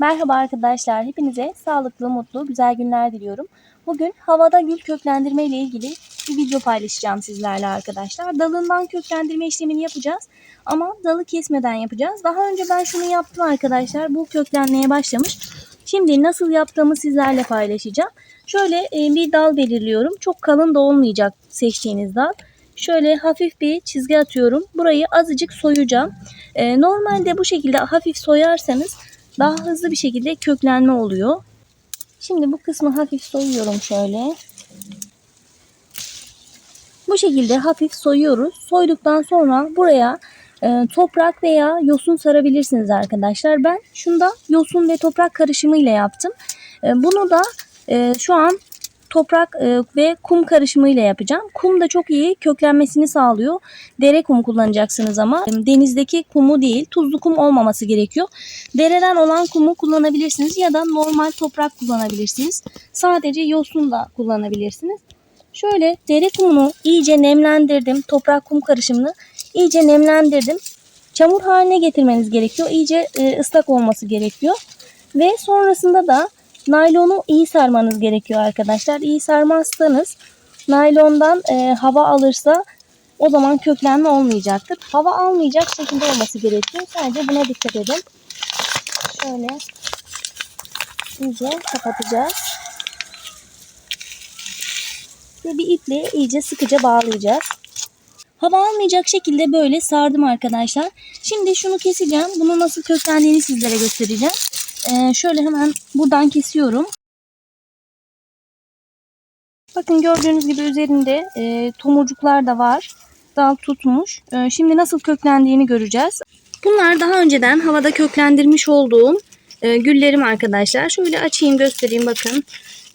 Merhaba arkadaşlar. Hepinize sağlıklı, mutlu, güzel günler diliyorum. Bugün havada gül köklendirme ile ilgili bir video paylaşacağım sizlerle arkadaşlar. Dalından köklendirme işlemini yapacağız. Ama dalı kesmeden yapacağız. Daha önce ben şunu yaptım arkadaşlar. Bu köklenmeye başlamış. Şimdi nasıl yaptığımı sizlerle paylaşacağım. Şöyle e, bir dal belirliyorum. Çok kalın da olmayacak seçtiğiniz dal. Şöyle hafif bir çizgi atıyorum. Burayı azıcık soyacağım. E, normalde bu şekilde hafif soyarsanız daha hızlı bir şekilde köklenme oluyor. Şimdi bu kısmı hafif soyuyorum şöyle. Bu şekilde hafif soyuyoruz. Soyduktan sonra buraya e, toprak veya yosun sarabilirsiniz arkadaşlar. Ben şunda yosun ve toprak karışımı ile yaptım. E, bunu da e, şu an toprak e, ve kum karışımı ile yapacağım. Kum da çok iyi köklenmesini sağlıyor. Dere kumu kullanacaksınız ama e, denizdeki kumu değil, tuzlu kum olmaması gerekiyor. Dereden olan kumu kullanabilirsiniz ya da normal toprak kullanabilirsiniz. Sadece yosun da kullanabilirsiniz. Şöyle dere kumunu iyice nemlendirdim. Toprak kum karışımını iyice nemlendirdim. Çamur haline getirmeniz gerekiyor. İyice e, ıslak olması gerekiyor. Ve sonrasında da naylonu iyi sarmanız gerekiyor arkadaşlar. İyi sarmazsanız naylondan e, hava alırsa o zaman köklenme olmayacaktır. Hava almayacak şekilde olması gerekiyor. Sadece buna dikkat edin. Şöyle iyice kapatacağız. Ve bir iple iyice sıkıca bağlayacağız. Hava almayacak şekilde böyle sardım arkadaşlar. Şimdi şunu keseceğim. Bunu nasıl köklendiğini sizlere göstereceğim. Ee, şöyle hemen buradan kesiyorum. Bakın gördüğünüz gibi üzerinde e, tomurcuklar da var. Dal tutmuş. E, şimdi nasıl köklendiğini göreceğiz. Bunlar daha önceden havada köklendirmiş olduğum e, güllerim arkadaşlar. Şöyle açayım göstereyim bakın.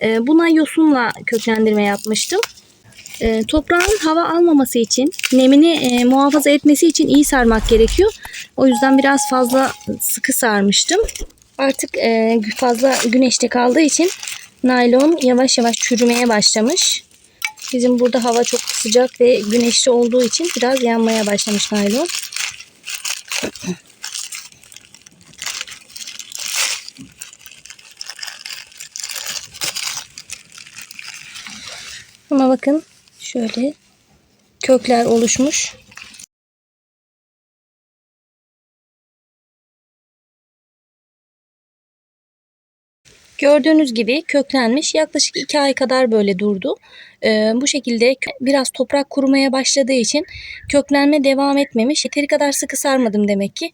E, buna yosunla köklendirme yapmıştım. E, toprağın hava almaması için, nemini e, muhafaza etmesi için iyi sarmak gerekiyor. O yüzden biraz fazla sıkı sarmıştım. Artık e, fazla güneşte kaldığı için naylon yavaş yavaş çürümeye başlamış. Bizim burada hava çok sıcak ve güneşli olduğu için biraz yanmaya başlamış naylon. Ama bakın şöyle kökler oluşmuş. Gördüğünüz gibi köklenmiş. Yaklaşık 2 ay kadar böyle durdu. Ee, bu şekilde biraz toprak kurumaya başladığı için köklenme devam etmemiş. Yeteri kadar sıkı sarmadım demek ki.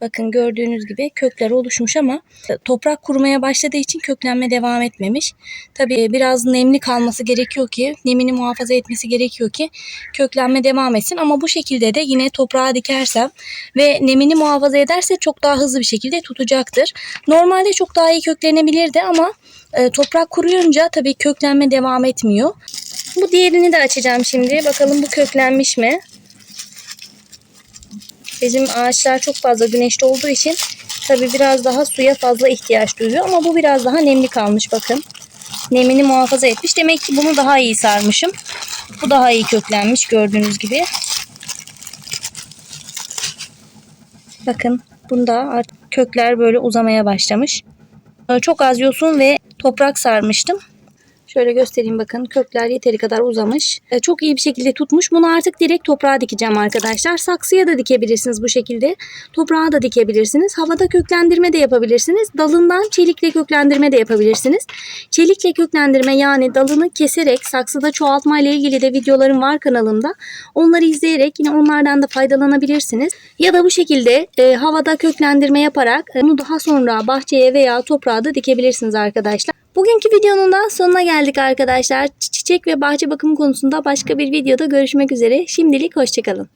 Bakın gördüğünüz gibi kökler oluşmuş ama toprak kurumaya başladığı için köklenme devam etmemiş. Tabii biraz nemli kalması gerekiyor ki, nemini muhafaza etmesi gerekiyor ki köklenme devam etsin. Ama bu şekilde de yine toprağa dikersem ve nemini muhafaza ederse çok daha hızlı bir şekilde tutacaktır. Normalde çok daha iyi köklenebilirdi ama e, toprak kuruyunca tabii köklenme devam etmiyor. Bu diğerini de açacağım şimdi. Bakalım bu köklenmiş mi? Bizim ağaçlar çok fazla güneşte olduğu için tabi biraz daha suya fazla ihtiyaç duyuyor. Ama bu biraz daha nemli kalmış bakın. Nemini muhafaza etmiş. Demek ki bunu daha iyi sarmışım. Bu daha iyi köklenmiş gördüğünüz gibi. Bakın bunda artık kökler böyle uzamaya başlamış. Çok az yosun ve toprak sarmıştım. Şöyle göstereyim bakın kökler yeteri kadar uzamış. E, çok iyi bir şekilde tutmuş. Bunu artık direkt toprağa dikeceğim arkadaşlar. Saksıya da dikebilirsiniz bu şekilde. Toprağa da dikebilirsiniz. Havada köklendirme de yapabilirsiniz. Dalından çelikle köklendirme de yapabilirsiniz. Çelikle köklendirme yani dalını keserek saksıda çoğaltma ile ilgili de videolarım var kanalımda. Onları izleyerek yine onlardan da faydalanabilirsiniz. Ya da bu şekilde e, havada köklendirme yaparak e, bunu daha sonra bahçeye veya toprağa da dikebilirsiniz arkadaşlar. Bugünkü videonun da sonuna geldik arkadaşlar. Çiçek ve bahçe bakımı konusunda başka bir videoda görüşmek üzere. Şimdilik hoşçakalın.